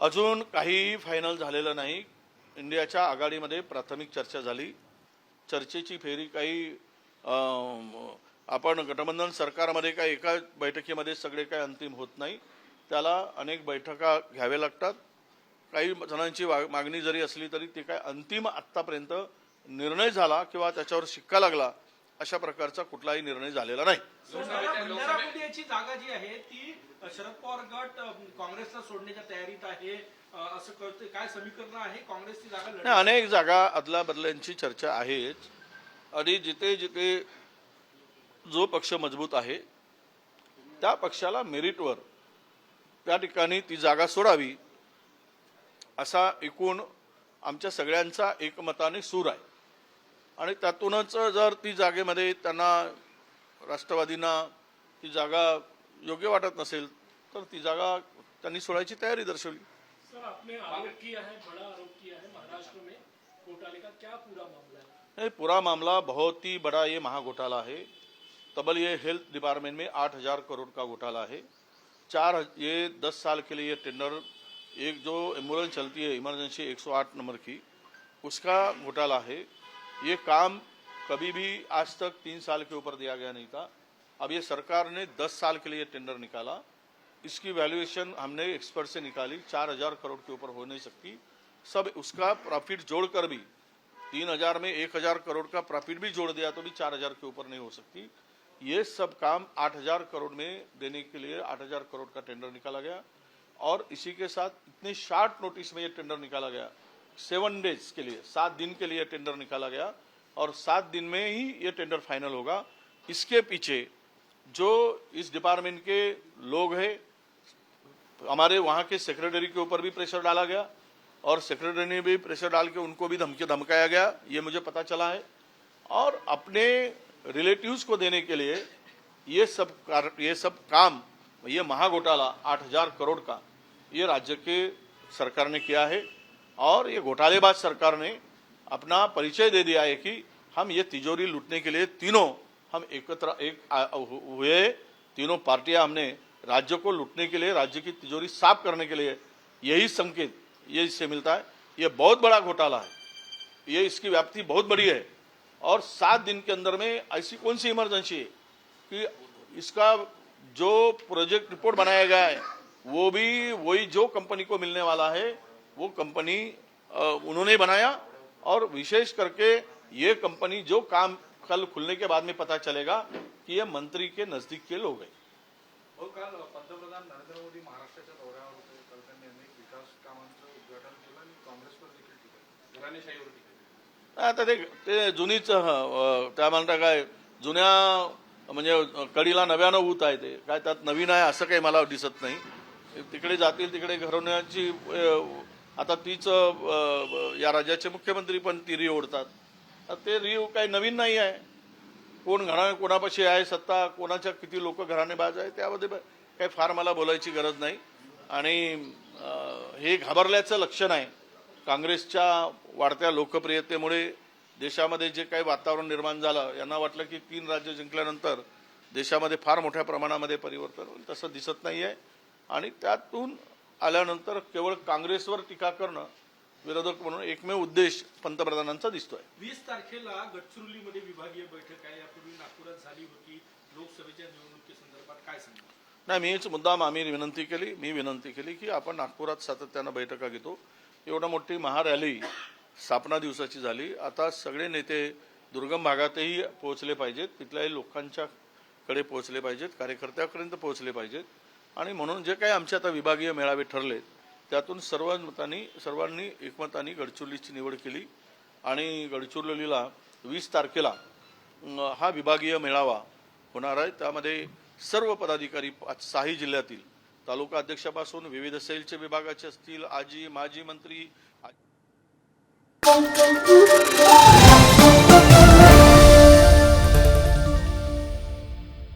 अजून काही फायनल झालेलं नाही. इंडियाच्या आघाडीमध्ये प्राथमिक चर्चा झाली. चर्चेची फेरी काही आपण गठबंधन सरकारमध्ये काय एका बैठकीमध्ये सगळे काय अंतिम होत नाही. त्याला अनेक बैठका घ्याव्या लागतात. काही जणांची वा- मागणी जरी असली तरी ते काय अंतिम आत्तापर्यंत निर्णय झाला किंवा त्याच्यावर शिक्का लागला अशा प्रकारचा कुठलाही निर्णय झालेला नाही. गोंदियाची जागा जी आहे ती शरद पवार गट काँग्रेसला सोडण्याच्या तयारीत आहे. असं कळतंय. काय समीकरण आहे? काँग्रेसची जागा अनेक जागा अदला बदल्यांची चर्चा आहेच. आणि जिथे जिथे जो पक्ष मजबूत आहे त्या पक्षाला मेरिटवर त्या ठिकाणी ती जागा सोडावी असा एकूण आमच्या सगळ्यांचा एकमताने सूर आहे. आणि त्यातूनच जर ती जागेमध्ये त्यांना राष्ट्रवादींना ती जागा योग्य वाटत नसेल तर ती जागा त्यांनी सोडायची तयारी दर्शवली. सर आपने आरोप किया है बड़ा आरोप किया है महाराष्ट्र में घोटाले का क्या पूरा मामला है? ये पूरा मामला बहुत ही बड़ा ये महाघोटाला है। तबल ये हेल्थ डिपार्टमेंट में आठ हजार करोड़ का घोटाला है। चार ये दस साल के लिए टेंडर एक जो एम्बुलेंस चलती है इमरजेंसी 108 नंबर की उसका घोटाला है। ये काम कभी भी आज तक तीन साल के ऊपर दिया गया नहीं था। अब ये सरकार ने दस साल के लिए टेंडर निकाला। इसकी वैल्यूएशन हमने एक्सपर्ट से निकाली, चार हज़ार करोड़ के ऊपर हो नहीं सकती। सब उसका प्रॉफिट जोड़कर भी, तीन हज़ार में एक हज़ार करोड़ का प्रॉफिट भी जोड़ दिया तो भी चार हज़ार के ऊपर नहीं हो सकती। ये सब काम आठ हज़ार करोड़ में देने के लिए आठ हज़ार करोड़ का टेंडर निकाला गया। और इसी के साथ इतने शार्ट नोटिस में ये टेंडर निकाला गया। सेवन डेज़ के लिए, सात दिन के लिए टेंडर निकाला गया और सात दिन में ही ये टेंडर फाइनल होगा। इसके पीछे जो इस डिपार्टमेंट के लोग हैं, हमारे वहाँ के सेक्रेटरी के ऊपर भी प्रेशर डाला गया और सेक्रेटरी ने भी प्रेशर डाल के उनको भी धमकी धमकाया गया, ये मुझे पता चला है। और अपने रिलेटिव्स को देने के लिए ये सब ये सब काम, ये महाघोटाला आठ हज़ार करोड़ का ये राज्य के सरकार ने किया है। और ये घोटालेबाज सरकार ने अपना परिचय दे दिया है कि हम ये तिजोरी लूटने के लिए तीनों, हम एकत्र, एक हुए, तीनों पार्टियाँ हमने राज्य को लूटने के लिए, राज्य की तिजोरी साफ़ करने के लिए यही संकेत, ये इससे मिलता है। ये बहुत बड़ा घोटाला है। ये इसकी व्याप्ति बहुत बड़ी है। और सात दिन के अंदर में ऐसी कौन सी इमरजेंसी है कि इसका जो प्रोजेक्ट रिपोर्ट बनाया गया है, वो भी, वही जो कंपनी को मिलने वाला है वो कंपनी उन्होंने बनाया और विशेष करके ये कंपनी जो काम कल खुलने के बाद में पता चलेगा कि ये मंत्री के नजदीक के लोग हैं। काल पंतप्रधान नरेंद्र मोदी महाराष्ट्राच्या दौऱ्यावर होते काल त्यांनी अनेक विकास कामांचं उद्घाटन केलं आणि काँग्रेसवर देखील टीका केली. घराणेशाहीवर टीका केली. आता ते ते जुनीच त्या म्हणता काय जुन्या म्हणजे कडीला नव्यानं ऊत आहे ते. काय त्यात नवीन आहे असं काही मला दिसत नाही. तिकडे जातील तिकडे घरवण्याची आता तीच या राज्याचे मुख्यमंत्री पण ती री ओढतात. ते रीव काही नवीन नाही आहे. कोण घरा कोणापाशी आहे सत्ता कोणाच्या किती लोक घराने बाज आहे त्यामध्ये काही फार मला बोलायची गरज नाही. आणि हे घाबरल्याचं लक्षण आहे. काँग्रेसच्या वाढत्या लोकप्रियतेमुळे देशामध्ये जे काही वातावरण निर्माण झालं यांना वाटलं की तीन राज्य जिंकल्यानंतर देशामध्ये फार मोठ्या प्रमाणामध्ये परिवर्तन होईल तसं दिसत नाही आहे आणि त्यातून आल्यानंतर केवळ काँग्रेसवर टीका करणं विरोधक म्हणून एकमेव उद्देश पंतप्रधानांचा दिसतोय. वीस तारखेला गडचिरोलीमध्ये विभागीय बैठक आहे. यापूर्वी नागपुरात झाली होती. लोकसभेच्या निवडणुकीसंदर्भात काय सांगणार? नाही मीच मुद्दाम आम्ही विनंती केली मी विनंती केली की आपण नागपुरात सातत्यानं बैठका घेतो. एवढा मोठी महारॅली स्थापना दिवसाची झाली. आता सगळे नेते दुर्गम भागातही पोहोचले पाहिजेत. तिथल्याही लोकांच्या कडे पोहोचले पाहिजेत. कार्यकर्त्यापर्यंत पोहोचले पाहिजेत. आणि म्हणून जे काही आमचे आता विभागीय मेळावे ठरले त्यातून सर्व मतांनी सर्वांनी एकमताने गडचिरोलीची निवड केली. आणि गडचिरोलीला वीस तारखेला हा विभागीय मेळावा होणार आहे. त्यामध्ये सर्व पदाधिकारी पाच सहाही जिल्ह्यातील तालुका अध्यक्षापासून विविध सेलचे विभागाचे असतील आजी माजी मंत्री